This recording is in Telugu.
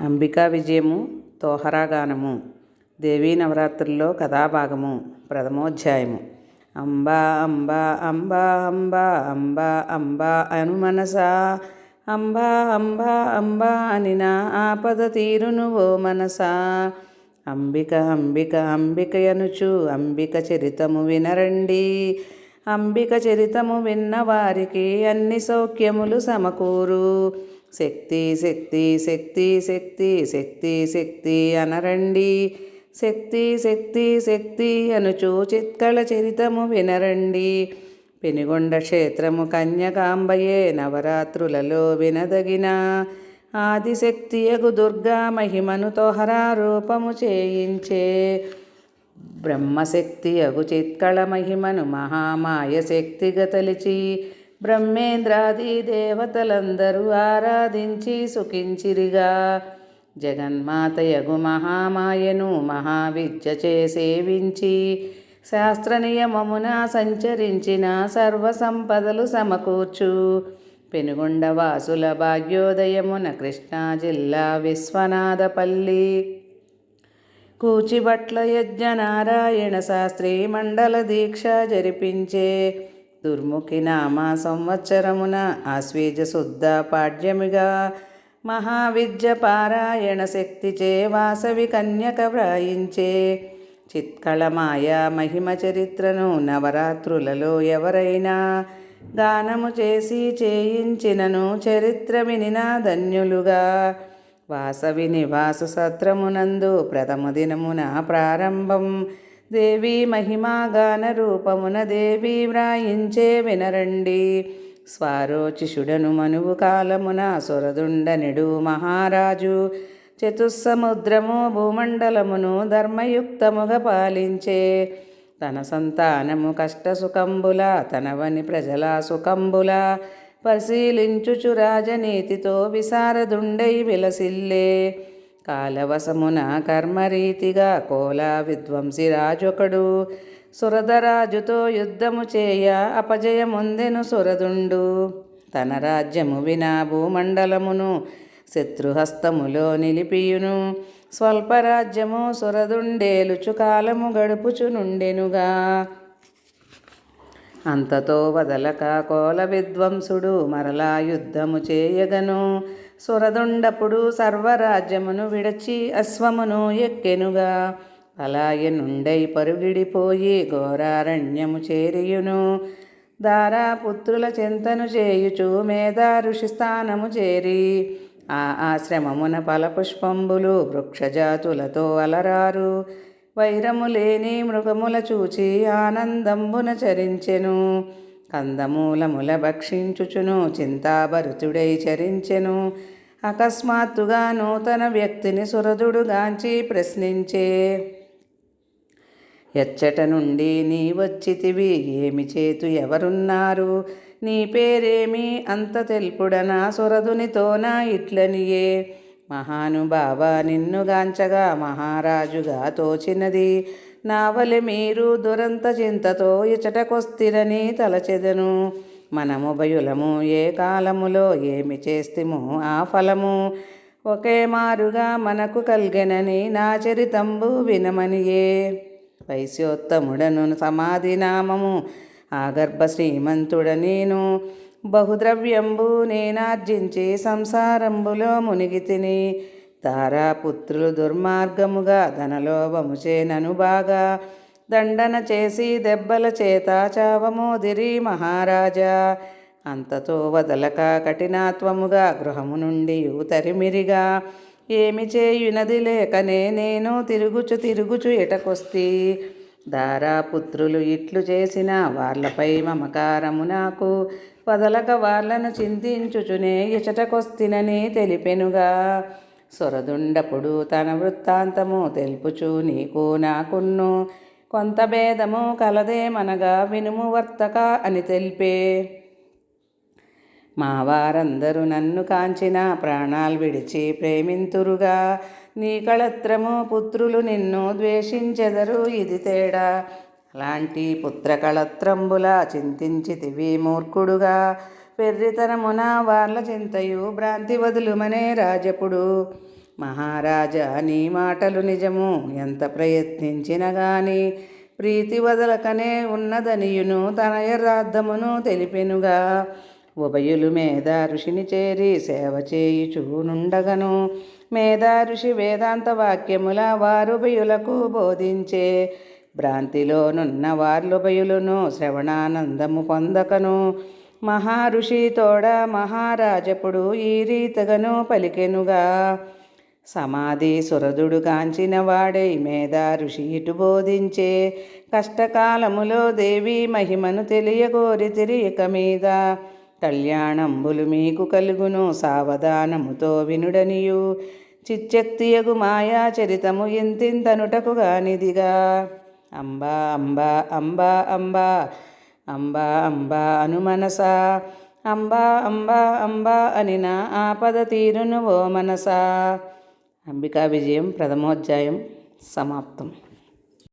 అంబికా విజయము తోహరాగానము దేవీ నవరాత్రుల్లో కథాభాగము ప్రథమోధ్యాయము. అంబా అంబా అంబా అంబా అంబా అంబా అను మనసా అంబా అంబా అంబా అని నా ఆపద తీరును ఓ మనసా. అంబిక అంబిక అంబిక అనుచు అంబిక చరితము వినరండి. అంబిక చరితము విన్న వారికి అన్ని సౌఖ్యములు సమకూరు. శక్తి శక్తి శక్తి శక్తి శక్తి శక్తి అనరండి. శక్తి శక్తి శక్తి అనుచు చిత్కళ చరితము వినరండి. పెనుగొండ క్షేత్రము కన్యకాంబయే నవరాత్రులలో వినదగిన. ఆదిశక్తియగు దుర్గా మహిమను తోహరా రూపము చేయించే. బ్రహ్మశక్తియగు చిత్కళ మహిమను మహామాయ శక్తిగా తలిచి బ్రహ్మేంద్రాది దేవతలందరూ ఆరాధించి సుఖించిరిగా. జగన్మాతయగు మహామాయను మహావిద్య చే సేవించి శాస్త్ర నియమమున సంచరించిన సర్వ సంపదలు సమకూర్చు. పెనుగొండ వాసుల భాగ్యోదయమున కృష్ణా జిల్లా విశ్వనాథపల్లి. కూచిబట్ల యజ్ఞనారాయణ శాస్త్రి మండల దీక్ష జరిపించే. దుర్ముఖి నామ సంవత్సరమున ఆశ్వీజ శుద్ధ పాడ్యమిగా. మహావిద్య పారాయణ శక్తిచే వాసవి కన్యక వ్రాయించే. చిత్కళమాయ మహిమ చరిత్రను నవరాత్రులలో ఎవరైనా గానము చేసి చేయించినను చరిత్ర వినినా ధన్యులుగా. వాసవి నివాస సత్రమునందు ప్రథమ దినమున ప్రారంభం దేవి మహిమాగాన రూపమున దేవి వ్రాయించే వినరండి. స్వారోచిషుడను మనువు కాలమున సురదుండనిడు మహారాజు. చతుస్సముద్రము భూమండలమును ధర్మయుక్తముగా పాలించే. తన సంతానము కష్ట సుఖంబుల తనవని ప్రజల సుఖంబుల. పరిశీలించుచు రాజనీతితో విశారదుండై విలసిల్లే. కాలవశమున కర్మరీతిగా కోల విధ్వంసి రాజొకడు. సురధరాజుతో యుద్ధము చేయ అపజయముందెను సురదుండు. తన రాజ్యము వినా భూమండలమును శత్రుహస్తములో నిలిపియును. స్వల్పరాజ్యము సురదుండేలుచు కాలము గడుపుచు నుండెనుగా. అంతతో వదలక కోల విద్వంసుడు మరలా యుద్ధము చేయగను. సురదుండపుడు సర్వరాజ్యమును విడచి అశ్వమును ఎక్కెనుగా. అలాయనుండై పరుగిడిపోయి ఘోరారణ్యము చేరియును. దారాపుత్రుల చింతను చేయుచు మేధా ఋషి స్థానము చేరి. ఆ ఆశ్రమమున ఫలపుష్పంబులు వృక్షజాతులతో అలరారు. వైరము లేని మృగముల చూచి ఆనందంబున చరించెను. కందమూలముల భక్షించుచును చింతాభరుతుడై చరించెను. అకస్మాత్తుగా నూతన వ్యక్తిని సురదుడుగాంచి ప్రశ్నించే ఎచ్చట నుండి నీ వచ్చితివి ఏమి చేతు ఎవరున్నారు? నీ పేరేమి? అంత తెలుపుడనా? సురదునితోనా ఇట్లనియే. మహానుభావ నిన్నుగాంచగా మహారాజుగా తోచినది. నావలి మీరు దురంత చింతతో ఇచటకొస్తిరని తలచెదను. మనముభయులము ఏ కాలములో ఏమి చేstiమో ఆ ఫలము. ఒకే మారుగా మనకు కల్గెనని నా చరితంబు వినమనియే. వైశ్యోత్తముడను సమాధి నామము. ఆగర్భ శ్రీమంతుడ నేను బహుద్రవ్యంబు నేనార్జించి సంసారంబులో మునిగి తిని తారాపుత్రులు దుర్మార్గముగా ధనలోభము చేనను బాగా. దండన చేసి దెబ్బల చేత చావమోదిరి మహారాజా. అంతతో వదలక కఠినాత్వముగా గృహము నుండి తరిమిరిగా ఏమి చేయునది లేకనే నేను తిరుగుచు తిరుగుచు ఇటకొస్తీ దారాపుత్రులు ఇట్లు చేసిన వాళ్ళపై మమకారము నాకు. వదలక వాళ్ళను చింతించుచునే ఇచటకొస్తినని తెలిపెనుగా. సొరదుండపుడు తన వృత్తాంతము తెలుపుచు నీకు నాకున్ను. కొంత భేదము కలదేమనగా వినుము వర్తక అని తెలిపే. మా వారందరూ నన్ను కాంచిన ప్రాణాలు విడిచి ప్రేమింతురుగా. నీ కళత్రము పుత్రులు నిన్ను ద్వేషించెదరు ఇది తేడా. అలాంటి పుత్రకళత్రంబుల చింతించితివి మూర్ఖుడుగా. పెర్రితనమున వాళ్ళ చింతయు భ్రాంతి వదులుమనే రాజపుడు. మహారాజా నీ మాటలు నిజము ఎంత ప్రయత్నించిన గాని ప్రీతి వదలకనే ఉన్నదనియును తన యథార్థమును తెలిపెనుగా. ఉభయులు మీద ఋషిని చేరి సేవ చేయుచునుండగను. మేధా ఋషి వేదాంత వాక్యముల వారుభయులకు బోధించే. భ్రాంతిలోనున్న వార్లుభయులను శ్రవణానందము పొందకను. మహారుషి తోడ మహారాజపుడు ఈ రీతగను పలికెనుగా. సమాధి సురదుడు కాంచిన వాడై మేధా ఋషి ఇటు బోధించే. కష్టకాలములో దేవి మహిమను తెలియగోరి తిరిక మీద. కళ్యాణంబులు మీకు కలుగును సావధానముతో వినుడనియు. చిచ్చక్తియగు మాయా చరితము ఇంతింతనుటకు గానిదిగా. అంబా అంబా అంబా అంబా అంబా అంబా అను మనసా. అంబా అంబా అంబా అని నా ఆపద తీరును ఓ మనసా. అంబికా విజయం ప్రథమోధ్యాయం సమాప్తం.